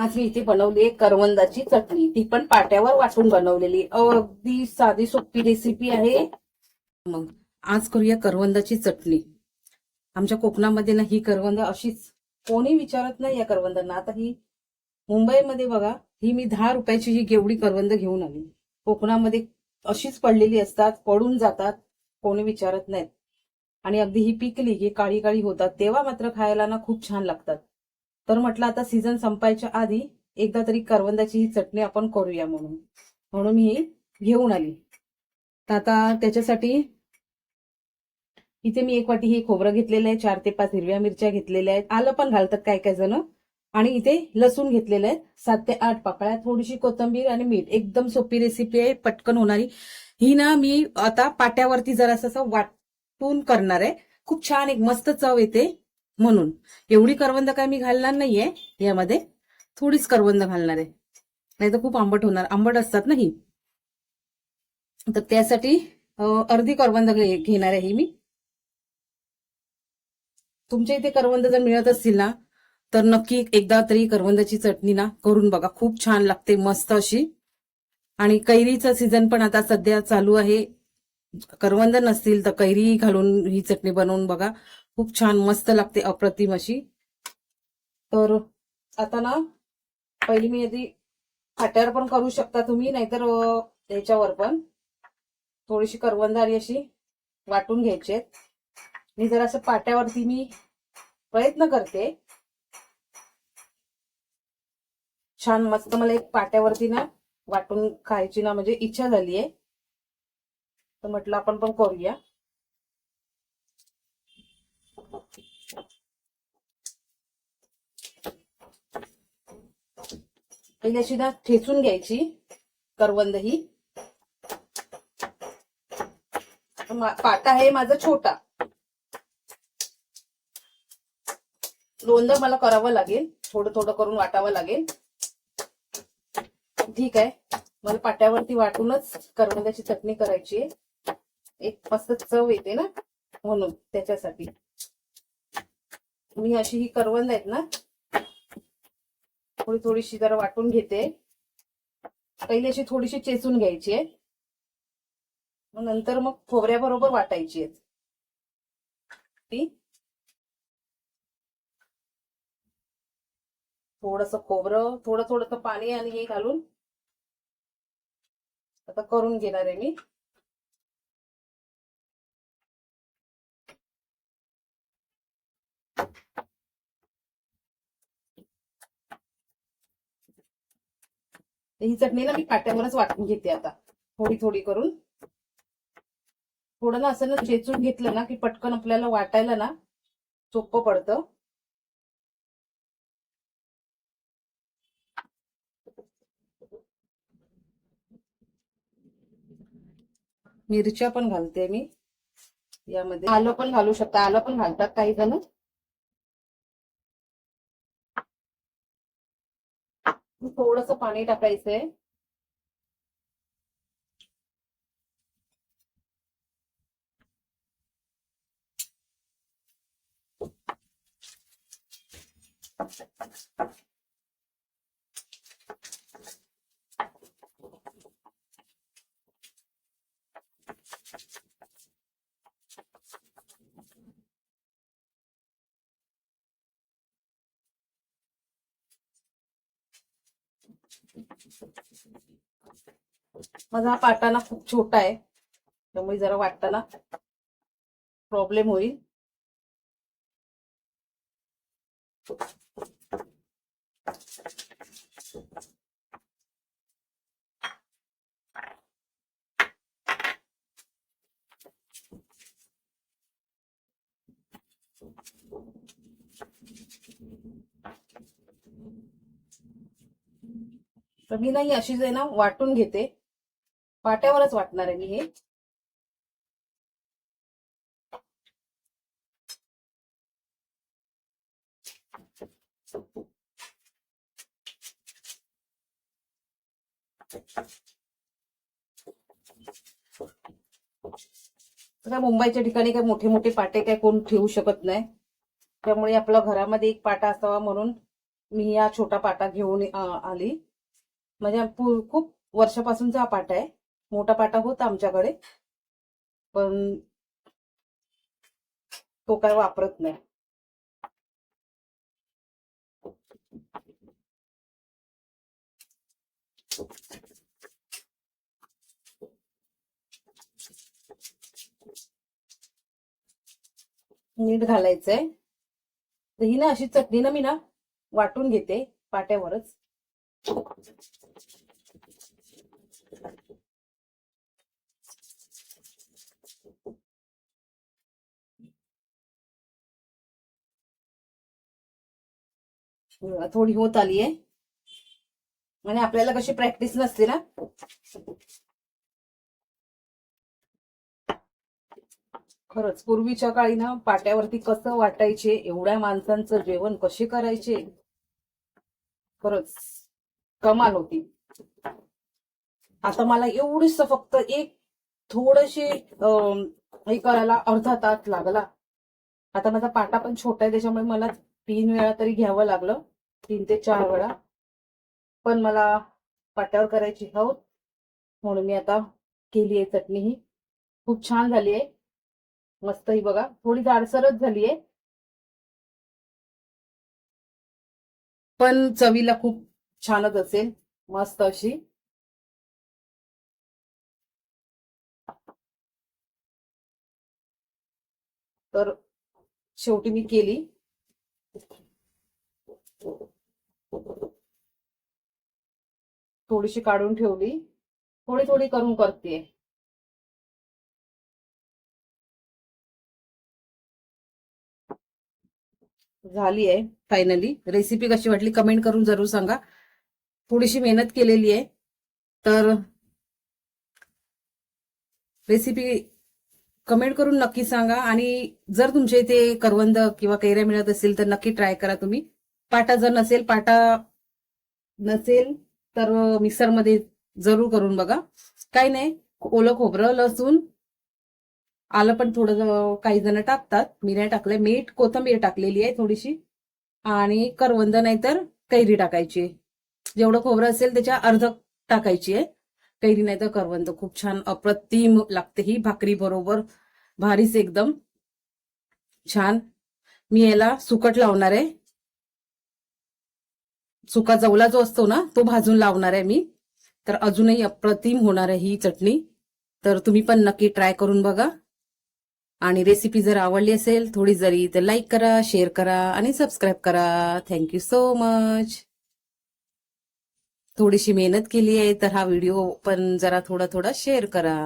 आज मी इथे बनवली आहे करवंदाची चटणी. ती पण पाट्यावर वाटून बनवलेली. अगदी साधी सोपी रेसिपी आहे. मग आज करूया करवंदाची चटणी. आमच्या कोकणामध्ये ना ही करवंद अशीच कोणी विचारत नाही या करवंदांना. आता ही मुंबईमध्ये बघा ही मी दहा रुपयाची ही गेवडी करवंद घेऊन आली. कोकणामध्ये अशीच पडलेली असतात पडून जातात कोणी विचारत नाहीत. आणि अगदी ही पिकली की काळी काळी होतात. तेव्हा मात्र खायला ना खूप छान लागतात. तर म्हटलं आता सीझन संपायच्या आधी एकदा तरी करवंदाची ही चटणी आपण करूया म्हणून. म्हणून मी ही घेऊन आली. तर आता त्याच्यासाठी इथे मी एक वाटी हे खोबरं घेतलेलं आहे चार ते पाच हिरव्या मिरच्या घेतलेल्या आहेत. आलं पण घालतात काय काय जण. आणि इथे लसूण घेतलेलं आहे सात ते आठ पाकळ्या थोडीशी कोथिंबीर आणि मीठ. एकदम सोपी रेसिपी आहे पटकन होणारी. ही ना मी आता पाट्यावरती जरासं असं वाटून करणार आहे. खूप छान एक मस्त चव येते. म्हणून. एवढी करवंद काय मी घालणार नाहीये. यामध्ये थोडीच करवंद घालणार आहे. नाही तर खूप आंबट होणार. आंबट असतात ना ही. तर त्यासाठी अर्धी करवंद घेणार आहे ही मी. तुमच्या इथे करवंद जर मिळत असतील ना तर नक्की एकदा तरी करवंदाची चटणी ना करून बघा. खूप छान लागते मस्त अशी. आणि कैरीचा सीझन पण आता सध्या चालू आहे. करवंद नसतील तर कैरी घालून ही चटणी बनवून बघा. खूप छान मस्त लागते अप्रतिम अशी. तर आता ना पहिली मी आधी फाट्यावर पण करू शकता तुम्ही नाहीतर त्याच्यावर याच्यावर पण. थोडीशी करवंदारी अशी वाटून घ्यायची मी जर असं पाट्यावरती मी प्रयत्न करते. छान मस्त मला एक पाट्यावरती ना वाटून खायची ना म्हणजे इच्छा झाली आहे तर म्हटलं आपण पण करूया. पहिली अशी ठेचून घ्यायची करवंद ही पाटा आहे माझा छोटा. लोंद मला करावं लागेल थोडं थोडं करून वाटावं लागेल. ठीक आहे मला पाट्यावरती वाटूनच करवंदाची चटणी करायची आहे. एक मस्त चव येते ना म्हणून त्याच्यासाठी. मी अशी ही करवंद आहेत ना थोडी थोडीशी जरा वाटून घेते. पहिली अशी थोडीशी चेचून घ्यायची आहे. मग नंतर मग खोबऱ्याबरोबर वाटायची आहेत. ती. थोडस खोबरं थोडं थोडस पाणी आणि हे घालून आता करून घेणार आहे मी. तर ही चटणी ना मी पाट्यावरच वाटून घेते आता. थोडी थोडी करून. थोडं ना असं ना चेचून घेतलं ना की पटकन आपल्याला वाटायला ना सोपं पडतं. मिरच्या पण घालते मी. यामध्ये आलं पण घालू शकता. आलं पण घालतात काही जण. थोडस पाणी टाकायचंय Thank you. माझा हा पाटाना खूप छोटा आहे. त्यामुळे जरा वाटताना प्रॉब्लेम होईल. तर मी नाही अशीच आहे ना वाटून घेते. पाट्यावरच वाटणार आहे मी हे. तर मुंबईच्या ठिकाणी काय मोठे मोठे पाटे काय कोण ठेवू शकत नाही. त्यामुळे आपल्या घरामध्ये एक पाटा असावा म्हणून मी या छोटा पाटा घेऊन आली. म्हणजे खूप वर्षापासूनचा हा पाटा आहे. मोठा पाटा होता आमच्याकडे. पण तो काय वापरत नाही. मीठ घालायचंय. तर ही ना अशी चटणी ना मी ना वाटून घेते पाट्यावरच. थोडी होत आली आहे. आणि आपल्याला कशी प्रॅक्टिस नसते ना? खरंच पूर्वीच्या काळी ना पाट्यावरती कसं वाटायचे एवढ्या माणसांचं जेवण कसे करायचे? खरंच कमाल होती. आता मला एवढीच फक्त एक थोडीशी हे करायला अर्धा तास लागला. आता माझा पाटा पण छोटा आहे त्याच्यामुळे मला तीन वेळा तरी घ्यावं लागलं. तीन ते चार वेळा. पण मला पाट्यावर करायची हवं म्हणून मी आता केली आहे चटणी ही. खूप छान झाली आहे. मस्त ही बघा. थोडी जाडसरच झाली आहे. पण चवीला खूप छानच असेल. मस्त अशी. तर शेवटी मी केली. थोडीशी काढून ठेवली. थोडी थोडी करून करते. झाली आहे फायनली रेसिपी कशी वाटली कमेंट करून जरूर सांगा. थोडीशी मेहनत केलेली आहे. तर रेसिपी कमेंट करून नक्की सांगा. आणि जर तुमच्या इथे करवंद किंवा कैऱ्या मिळत असेल तर नक्की ट्राय करा तुम्ही. पाटा जर नसेल पाटा नसेल तर मिक्सरमध्ये जरूर करून बघा. काही नाही ओलं खोबरं लसूण आलं पण थोडं काही जण टाकतात. मी नाही टाकलंय मीठ कोथंबीर टाकलेली आहे थोडीशी. आणि करवंद नाही तर कैरी टाकायची जेवढं खोबरं असेल त्याच्या अर्ध टाकायची आहे. कैरी नाही तर करवंद. खूप छान अप्रतिम लागते ही भाकरी बरोबर. भारीच एकदम. छान. मी याला सुकट लावणार आहे. सुका जवला जो असतो ना तो भाजून लावणार आहे मी. तर अजूनही अप्रतिम होणार आहे ही चटणी. तर तुम्ही पण नक्की ट्राय करून बघा. आणि रेसिपी जर आवडली असेल थोडी जरी तर लाईक करा शेअर करा आणि सबस्क्राईब करा. थँक्यू सो मच थोडीशी मेहनत केली आहे तर हा व्हिडिओ पण जरा थोडा थोडा शेअर करा.